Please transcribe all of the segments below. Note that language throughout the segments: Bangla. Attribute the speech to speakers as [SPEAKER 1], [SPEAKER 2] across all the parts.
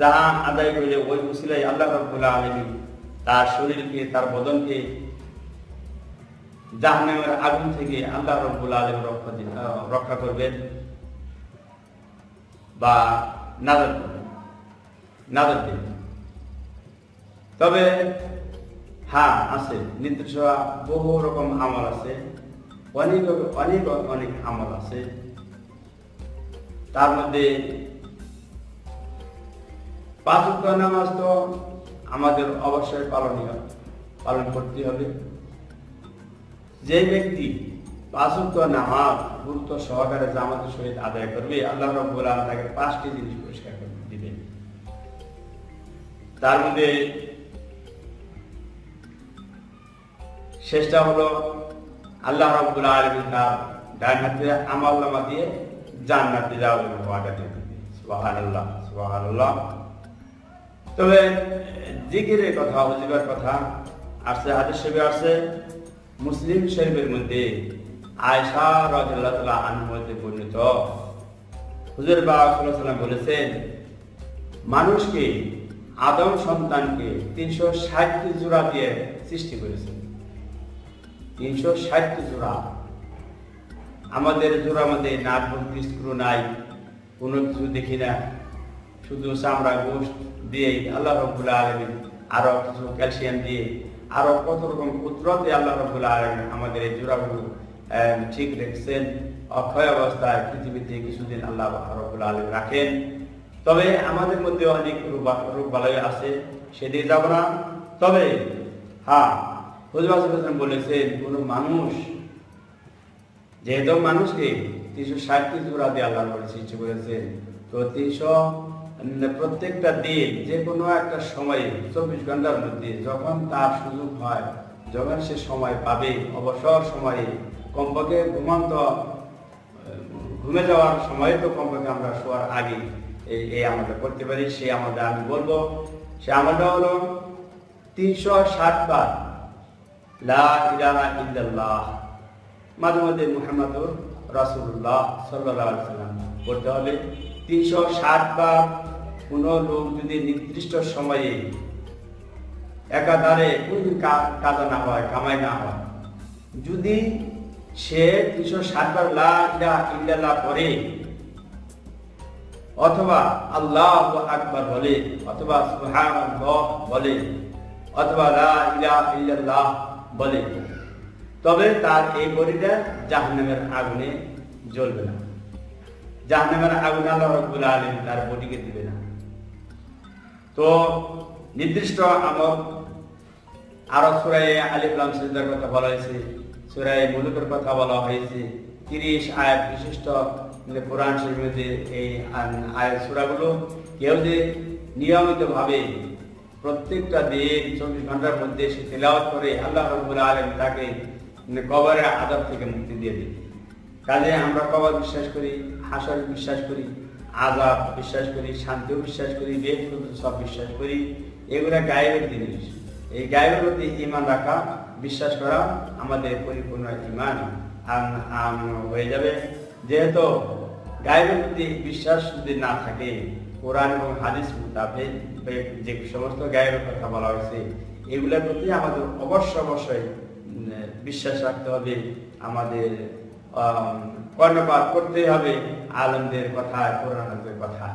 [SPEAKER 1] যাহা আদায় করলে ওই উসিলাই আল্লাহ রব্বুল্লাহ আলমী তার শরীরকে, তার বদনকে জাহান্নামের আগুন থেকে আল্লাহ রব্বুল আলম রক্ষা রক্ষা করবেন বা নাজার করবেন। দেবেন। তবে হ্যাঁ আছে নির্দিষ্ট বহু রকম আমল আছে, অনেক অনেক অনেক আমল আছে। তার মধ্যে পাঁচ নামাজ তো আমাদের অবশ্যই পালনীয়, পালন করতে হবে। যে ব্যক্তি নামাজ গুরুত্ব সহকারে জামাতের সহিত আদায় করবে, আল্লাহ রব্বুল আলম তাকে পাঁচটি জিনিস দিবেন। তার মধ্যে শেষটা হলো আল্লাহ রব্বুল আলমী তার ডান হাতে দিয়ে জান্নাতে যাওয়ার দিয়ে দিবে সুবহানাল্লাহ সুবহানাল্লাহ। তবে জিকিরের কথা অজিবার কথা আসছে, হাদিস শরীফে আসছে, মুসলিম শরীফের মধ্যে আয়সা রাদিয়াল্লাহু তাআলা আনহু মধ্যে বর্ণিত। হুজুর বাবা সাল্লাল্লাহু বলেছেন, মানুষকে, আদম সন্তানকে তিনশো ষাটটি জোড়া দিয়ে সৃষ্টি করেছেন। তিনশো ষাটটি জোড়া। আমাদের জোড়া মধ্যে নাট স্ক্রু নাই কোনো কিছু দেখি না। শুধু চামড়া গোষ্ঠ দিয়ে আল্লাহ রব্বুল আলমিন আরও কিছু ক্যালসিয়াম দিয়ে আরও কত রকম কুদরতে আল্লাহ রব্বুল আলমিন আমাদের এই জোড়াগুলো ঠিক রেখেছেন। অক্ষয় অবস্থায় পৃথিবীতে কিছুদিন আল্লাহ রব্বুল আলম রাখেন। তবে আমাদের মধ্যে অনেক রোগ বালাই আছে সেদিকে যাব না। তবে হ্যাঁ হুজুর হাসান বলেছেন, কোনো মানুষ, যেহেতু মানুষকে তিনশো ষাটটি জোড়া দিয়ে আল্লাহ সৃষ্টি করেছেন, তো তিনশো প্রত্যেকটা দিন যে কোনো একটা সময়ে, চব্বিশ ঘণ্টার মধ্যে যখন তার সুযোগ হয়, যখন সে সময় পাবে, অবসর সময়ে, কমপক্ষে ঘুমন্ত ঘুমে যাওয়ার সময় তো কমপক্ষে আমরা শোয়ার আগে এই আমলটা করতে পারি। সে আমলটা আমি বলব, সে আমলটা হলো তিনশো ষাট বার, লা ইলাহা ইল্লাল্লাহ, মাঝে মাঝে মুহাম্মাদুর রাসূলুল্লাহ সাল্লাল্লাহু আলাইহি সাল্লাম করতে হবে তিনশো ষাট বার কোনো লোক যদি নির্দিষ্ট সময়ে একাধারে কোনো কা- কাজা না হয়, কামাই না হয়, যদি সে তিনশো ষাট বার লা ইলাহা ইল্লাল্লাহ পড়ে, অথবা আল্লাহ আকবার বলে, অথবা বলে অথবা বলে, তবে তার এই বডিটা জাহান্নামের আগুনে জ্বলবে না। জাহান্নামের আগুন আল্লাহ রাব্বুল আলামিন তার বডিকে দিবে না। তো নির্দিষ্ট আমল আরও সুরায় আলিফ লাম সিজদার কথা বলা হয়েছে, সুরায় মুলুকের কথা বলা হয়েছে, তিরিশ আয়াত বিশিষ্ট মানে কোরআন শরীফের যে এই আয়াত সুরাগুলো, কেউ যে নিয়মিতভাবে প্রত্যেকটা দিন চব্বিশ ঘণ্টার মধ্যে সে তেলাওয়াত করে আল্লাহ রব্বুল আলম তাকে মানে কবরের আদব থেকে মুক্তি দিয়ে দিবে কাজে আমরা কবর বিশ্বাস করি, হাসর বিশ্বাস করি আজাব বিশ্বাস করি শান্তিও বিশ্বাস করি বেদ সব বিশ্বাস করি এগুলা গায়েবের জিনিস। এই গায়েবের প্রতি ইমান রাখা বিশ্বাস করা আমাদের পরিপূর্ণ ইমান হয়ে যাবে। যেহেতু গায়েবের প্রতি বিশ্বাস যদি না থাকে কোরআন এবং হাদিস মোতাবেক যে সমস্ত গায়েবের কথা বলা হয়েছে এগুলোর প্রতি আমাদের অবশ্য অবশ্যই বিশ্বাস রাখতে হবে আমাদের আম, কর্ণপাত করতে হবে আলমদের কথা কোরআনের কথা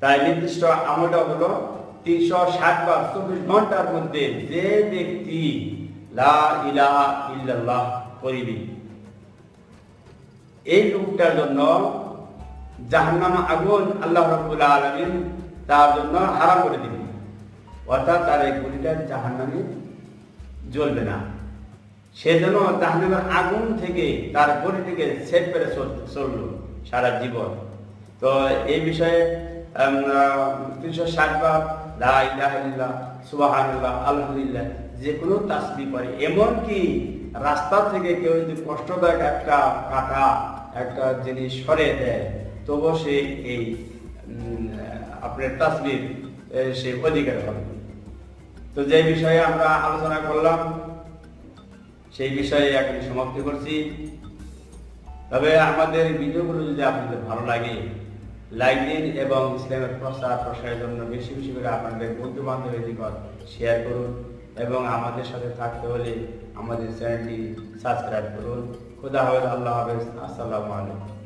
[SPEAKER 1] তাই নির্দিষ্ট আমলটা হলো তিনশো ষাট বার চব্বিশ ঘণ্টার মধ্যে যে ব্যক্তি লা ইলাহা করিবে, এই লোকটার জন্য জাহান্নাম আগুন আল্লাহ রাব্বুল আলামিন তার জন্য হারাম করে দিবেন। অর্থাৎ তার এই গুলিটা জাহান্নামে জ্বলবে না। সে যেন জাহান্নামের আগুন থেকে, তার বডি থেকে সেট চল- চলল সারা জীবন। তো এই বিষয়ে তিনশো ষাট বার লা ইলাহা ইল্লাল্লাহ, সুবহানাল্লাহ, আলহামদুলিল্লাহ, যে কোনো তাসবি করে এমনকি রাস্তা থেকে কেউ যদি কষ্টদায়ক একটা কাটা একটা জিনিস সরে দেয় তবুও সে এই আপনার তাসবির সে অধিকার হবে তো যে বিষয়ে আমরা আলোচনা করলাম সেই বিষয়ে এখন সমাপ্তি করছি। তবে আমাদের ভিডিওগুলো যদি আপনাদের ভালো লাগে লাইক দিন এবং ইসলামের প্রচার প্রসারের জন্য বেশি বেশি করে আপনাদের বন্ধু বান্ধবের নিকট শেয়ার করুন এবং আমাদের সাথে থাকতে হলে আমাদের চ্যানেলটি সাবস্ক্রাইব করুন। খুদা হাফেজ, আল্লাহ হাফেজ, আসসালামু আলাইকুম।